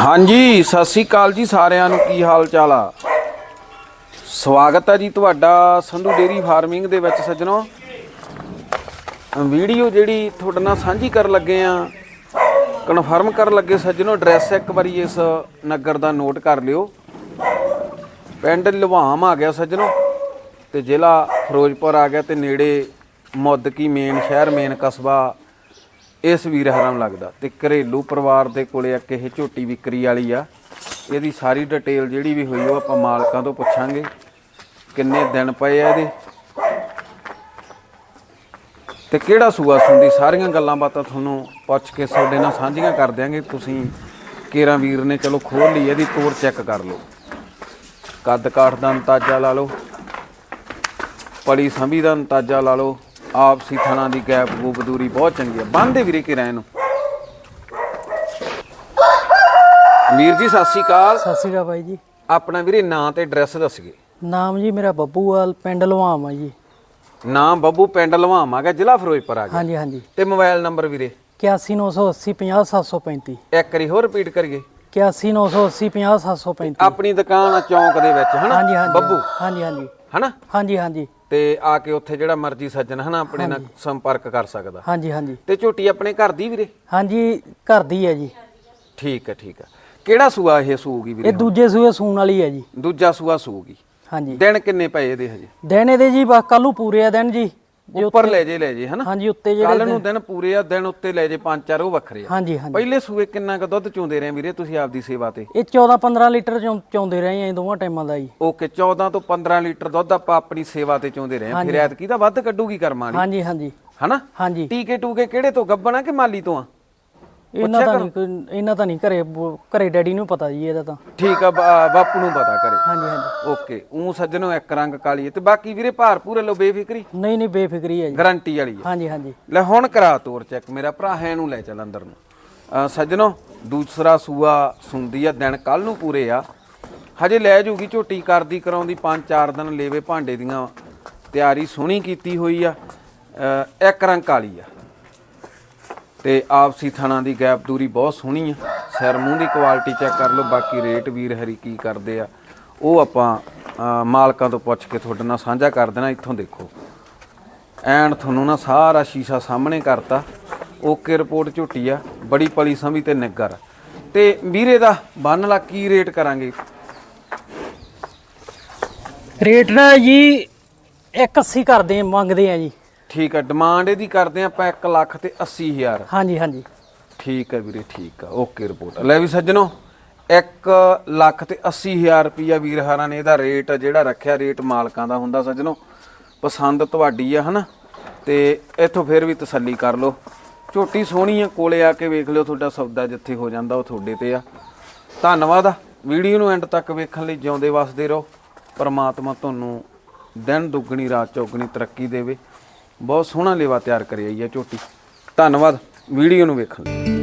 ਹਾਂਜੀ, ਸਤਿ ਸ੍ਰੀ ਅਕਾਲ ਜੀ ਸਾਰਿਆਂ ਨੂੰ। ਕੀ ਹਾਲ ਚਾਲ ਆ? ਸਵਾਗਤ ਹੈ ਜੀ ਤੁਹਾਡਾ ਸੰਧੂ ਡੇਰੀ ਫਾਰਮਿੰਗ ਦੇ ਵਿੱਚ ਸੱਜਣੋ। ਵੀਡੀਓ ਜਿਹੜੀ ਤੁਹਾਡੇ ਨਾਲ ਸਾਂਝੀ ਕਰਨ ਲੱਗੇ ਆ, ਕਨਫਰਮ ਕਰਨ ਲੱਗੇ ਸੱਜਣੋ, ਐਡਰੈਸ ਇੱਕ ਵਾਰੀ ਇਸ ਨਗਰ ਦਾ ਨੋਟ ਕਰ ਲਿਓ। ਪਿੰਡ ਲਵਾਮ ਆ ਗਿਆ ਸੱਜਣੋ, ਤੇ ਜ਼ਿਲ੍ਹਾ ਫਿਰੋਜ਼ਪੁਰ ਆ ਗਿਆ ਤੇ ਨੇੜੇ ਮੁੱਦਕੀ ਮੇਨ, ਸ਼ਹਿਰ ਮੇਨ ਕਸਬਾ ਇਸ ਵੀਰ ਹਰਾਮ ਲੱਗਦਾ ਤੇ ਘਰੇਲੂ ਪਰਿਵਾਰ ਦੇ ਕੋਲੇ ਇੱਕ ਇਹ ਝੋਟੀ ਵਿਕਰੀ ਵਾਲੀ ਆ। ਇਹਦੀ ਸਾਰੀ ਡਿਟੇਲ ਜਿਹੜੀ ਵੀ ਹੋਈ ਉਹ ਆਪਾਂ ਮਾਲਕਾਂ ਤੋਂ ਪੁੱਛਾਂਗੇ। ਕਿੰਨੇ ਦਿਨ ਪਏ ਆ ਇਹਦੇ? ਤੇ ਕਿਹੜਾ ਸੂਆ ਸੁੰਦੀ ਸਾਰੀਆਂ ਗੱਲਾਂ ਬਾਤਾਂ ਤੁਹਾਨੂੰ ਪੁੱਛ ਕੇ ਤੁਹਾਡੇ ਨਾਲ ਸਾਂਝੀਆਂ ਕਰ ਦਿਆਂਗੇ। ਤੁਸੀਂ ਕੇਰਾ ਵੀਰ ਨੇ ਚਲੋ ਖੋਲ ਲਈ, ਇਹਦੀ ਤੋਰ ਚੈੱਕ ਕਰ ਲਓ। ਕੱਦ ਕਾਠ ਦਾ ਅੰਦਾਜ਼ਾ ਲਾ ਲਓ। ਪੜੀ ਸੰਭੀ ਦਾ ਅੰਦਾਜ਼ਾ ਲਾ ਲਓ। ਆਪਸੀ ਥਣਾ ਦੀ ਗੈਪ ਗੂਪ ਦੂਰੀ ਬਹੁਤ ਚੰਗੀ ਆ ਬੰਦੇ ਵੀਰੇ ਕਿ ਰਹਿਣ ਨੂੰ। ਵੀਰ ਜੀ ਸਤਿ ਸ਼੍ਰੀ ਅਕਾਲ। ਸਤਿ ਸ਼੍ਰੀ ਅਕਾਲ ਬਾਈ ਜੀ। ਆਪਣਾ ਵੀਰੇ ਨਾਂ ਤੇ ਐਡਰੈਸ ਦੱਸਗੇ ਨਾਮ ਜੀ ਮੇਰਾ ਬੱਬੂ ਵਾਲ ਪਿੰਡ ਲਵਾਮ ਆ ਜੀ। ਨਾਮ ਬੱਬੂ ਪਿੰਡ ਲਵਾਮ ਆ ਗਿਆ ਜ਼ਿਲ੍ਹਾ ਫਿਰੋਜ਼ਪੁਰ ਆ ਗਿਆ। ਹਾਂਜੀ ਹਾਂਜੀ। ਤੇ ਮੋਬਾਈਲ ਨੰਬਰ ਵੀਰੇ? 81980 50735 ਇੱਕ ਵਾਰੀ ਹੋਰ ਰਿਪੀਟ ਕਰੀਏ। 81980 50735 ਆਪਣੀ ਦੁਕਾਨ ਆ ਚੌਂਕ ਦੇ ਵਿੱਚ ਹਨਾ? ਹਾਂਜੀ। ਬੱਬੂ? ਹਾਂਜੀ ਹਾਂਜੀ। ਹਨਾ? ਹਾਂਜੀ ਹਾਂਜੀ। ਤੇ ਆ ਕੇ ਉੱਥੇ ਜਿਹੜਾ ਮਰਜ਼ੀ ਸੱਜਣ ਹਨਾ ਆਪਣੇ ਨਾਲ ਸੰਪਰਕ ਕਰ ਸਕਦਾ। ਹਾਂਜੀ ਹਾਂਜੀ। ਤੇ ਝੋਟੀ ਆਪਣੇ ਘਰ ਦੀ ਵੀਰੇ? ਹਾਂਜੀ ਘਰ ਦੀ ਹੈ ਜੀ। ਠੀਕ ਹੈ ਠੀਕ ਹੈ। ਕਿਹੜਾ ਸੂਆ ਇਹ ਸੂਗੀ ਵੀਰੇ? ਇਹ ਦੂਜੇ ਸੂਏ ਸੂਣ ਵਾਲੀ ਹੈ ਜੀ। ਦੂਜਾ ਸੂਆ ਸੂਗੀ। ਹਾਂਜੀ। ਦਿਨ ਕਿੰਨੇ ਪਏ ਇਹਦੇ ਹਜੇ? ਦਿਨ ਇਹਦੇ ਜੀ ਬਸ ਕੱਲ ਪੂਰੇ ਆ ਦਿਨ ਜੀ। ਜੋ- ਉੱਪਰ ਲੈ ਜੇ ਲੈ ਜੇ ਹਨਾ? ਹਾਂਜੀ ਉੱਤੇ ਜਿਹੜੇ ਕੱਲ ਨੂੰ ਦਿਨ ਪੂਰੇ ਆ ਦਿਨ ਉੱਤੇ ਲੈ ਜੇ ਪੰਜ ਚਾਰ ਉਹ ਵੱਖਰੇ ਆ। ਹਾਂਜੀ ਹਾਂਜੀ। ਪਹਿਲੇ ਸੂਏ ਕਿੰਨਾ ਕੁ ਦੁੱਧ ਚੋਂਦੇ ਰਹੇ ਵੀਰੇ ਤੁਸੀਂ ਆਪਦੀ ਸੇਵਾ ਤੇ? ਇਹ 14 15 ਲੀਟਰ ਚੋਂ- ਚੋਂਦੇ ਰਹੇ ਆ ਇਹ ਦੋਵਾਂ ਟਾਈਮਾਂ ਦਾ ਜੀ। ਓਕੇ 14 ਤੋਂ 15 ਲੀਟਰ ਦੁੱਧ ਆਪਾਂ ਆਪਣੀ ਸੇਵਾ ਤੇ ਚੋਂਦੇ ਰਹੇ ਆ। ਫਿਰ ਐਤਕੀ ਤਾਂ ਵੱਧ ਕੱਢੂਗੀ ਕਰਮਾਂ ਵਾਲੀ। ਹਾਂਜੀ ਹਾਂਜੀ। ਹਨਾ? ਹਾਂਜੀ। ਟੀਕੇ ਟੂਕੇ ਕਿਹੜੇ ਤੋਂ ਗੱਬਣਾ ਕਿ ਮਾਲੀ ਤੋਂ ਆ? ਇਹਨਾਂ ਦਾ ਨਹੀਂ ਕੋਈ- ਇਹਨਾਂ ਦਾ ਨਹੀਂ ਘਰੇ ਬੋ- ਘਰੇ ਡੈਡੀ ਨੂੰ ਪਤਾ ਜੀ ਇਹਦਾ ਤਾਂ। ਠੀਕ ਆ ਬਾ- ਬਾਪੂ ਨੂੰ ਪਤਾ ਕਰੇ ਹਾਂਜੀ ਹਾਂਜੀ। ਓਕੇ ਉਹ ਸੱਜਣੋ ਇੱਕ ਰੰਗ ਕਾਲੀ ਹੈ ਤੇ ਬਾਕੀ ਵੀਰੇ ਭਾਰ ਪੂਰੇ ਲੋ ਬੇਫਿਕਰੀ। ਨਹੀਂ ਨਹੀਂ ਬੇਫਿਕਰੀ ਹੈ ਜੀ। ਗਾਰੰਟੀ ਵਾਲੀ ਹੈ। ਹਾਂਜੀ ਹਾਂਜੀ। ਲੈ ਹੁਣ ਕਰਾ ਤੋਰ ਚੈੱਕ ਮੇਰਾ ਭਰਾ ਹੈ ਨੂੰ ਲੈ ਚੱਲ ਅੰਦਰ ਨੂੰ। ਅਹ ਸੱਜਣੋ ਦੂਸਰਾ ਸੂਆ ਸੁੰਦੀ ਆ ਦਿਨ ਕੱਲ ਨੂੰ ਪੂਰੇ ਆ। ਹਜੇ ਲੈ ਜੂਗੀ ਝੋਟੀ ਕਰਦੀ ਕਰਾਉਂਦੀ 5-4 ਦਿਨ ਲੇਵੇ ਭਾਂਡੇ ਦੀਆਂ ਤਿਆਰੀ ਸੋਹਣੀ ਕੀਤੀ ਹੋਈ ਆ। ਅਹ ਇੱਕ ਰੰਗ ਕਾਲੀ ਆ। ਤੇ ਆਪਸੀ ਥਣਾ ਦੀ ਗੈਪ ਦੂਰੀ ਬਹੁਤ ਸੋਹਣੀ ਆ। ਸਿਰ ਮੂੰਹ ਦੀ ਕੁਆਲਿਟੀ ਚੈੱਕ ਕਰ ਲਓ, ਬਾਕੀ ਰੇਟ ਵੀਰ ਹਰੀ ਕੀ ਕਰਦੇ ਆ। ਉਹ ਆਪਾਂ ਮਾਲਕਾਂ ਤੋਂ ਪੁੱਛ ਕੇ ਤੁਹਾਡੇ ਨਾਲ ਸਾਂਝਾ ਕਰ ਦੇਣਾ, ਇੱਥੋਂ ਦੇਖੋ। ਐਨ ਤੁਹਾਨੂੰ ਨਾ ਸਾਰਾ ਸ਼ੀਸ਼ਾ ਸਾਹਮਣੇ ਕਰਤਾ। ਓਕੇ ਰਿਪੋਰਟ ਝੁੱਟੀ ਆ, ਬੜੀ ਪਲੀ ਸੰਭੀ ਤੇ ਨਿੱਗਰ ਤੇ ਵੀਰੇ ਦਾ ਬੰਨ ਲਾ, ਕੀ ਰੇਟ ਕਰਾਂਗੇ? ਰੇਟ ਨਾ ਜੀ 180 ਕਰਦੇ ਮੰਗਦੇ ਆ ਜੀ। ਠੀਕ ਆ ਡਿਮਾਂਡ ਇਹਦੀ ਕਰਦੇ ਆਪਾਂ 1 ਲੱਖ ਤੇ 80 ਹਜ਼ਾਰ। ਹਾਂਜੀ ਹਾਂਜੀ। ਠੀਕ ਹੈ ਵੀਰੇ ਠੀਕ ਆ ਓਕੇ ਰਿਪੋਰਟ ਲੈ ਵੀ ਸੱਜਣੋ 1 ਲੱਖ ਤੇ 80 ਹਜ਼ਾਰ ਰੁਪਈਆ ਵੀਰ ਹਾਰਾਂ ਨੇ ਇਹਦਾ ਰੇਟ ਜਿਹੜਾ ਰੱਖਿਆ ਰੇਟ ਮਾਲਕਾਂ ਦਾ ਹੁੰਦਾ ਸੱਜਣੋ। ਪਸੰਦ ਤੁਹਾਡੀ ਆ ਹਨਾ? ਤੇ ਇੱਥੋਂ ਫਿਰ ਵੀ ਤਸੱਲੀ ਕਰ ਲਓ। ਝੋਟੀ ਸੋਹਣੀ ਆ ਕੋਲੇ ਆ ਕੇ ਵੇਖ ਲਿਓ ਤੁਹਾਡਾ ਸੌਦਾ ਜਿੱਥੇ ਹੋ ਜਾਂਦਾ ਉਹ ਤੁਹਾਡੇ ਤੇ ਆ। ਧੰਨਵਾਦ ਆ। ਵੀਡੀਓ ਨੂੰ ਐਂਡ ਤੱਕ ਵੇਖਣ ਲਈ ਜਿਉਂਦੇ ਵਸਦੇ ਰਹੋ। ਪਰਮਾਤਮਾ ਤੁਹਾਨੂੰ ਦਿਨ ਦੁੱਗਣੀ ਰਾਤ ਚੌਗਣੀ ਤਰੱਕੀ ਦੇਵੇ। ਬਹੁਤ ਸੋਹਣਾ ਲੇਵਾ ਤਿਆਰ ਕਰਿਆ ਹੈ ਆ ਝੋਟੀ। ਧੰਨਵਾਦ ਵੀਡੀਓ ਨੂੰ ਵੇਖਣ ਲਈ।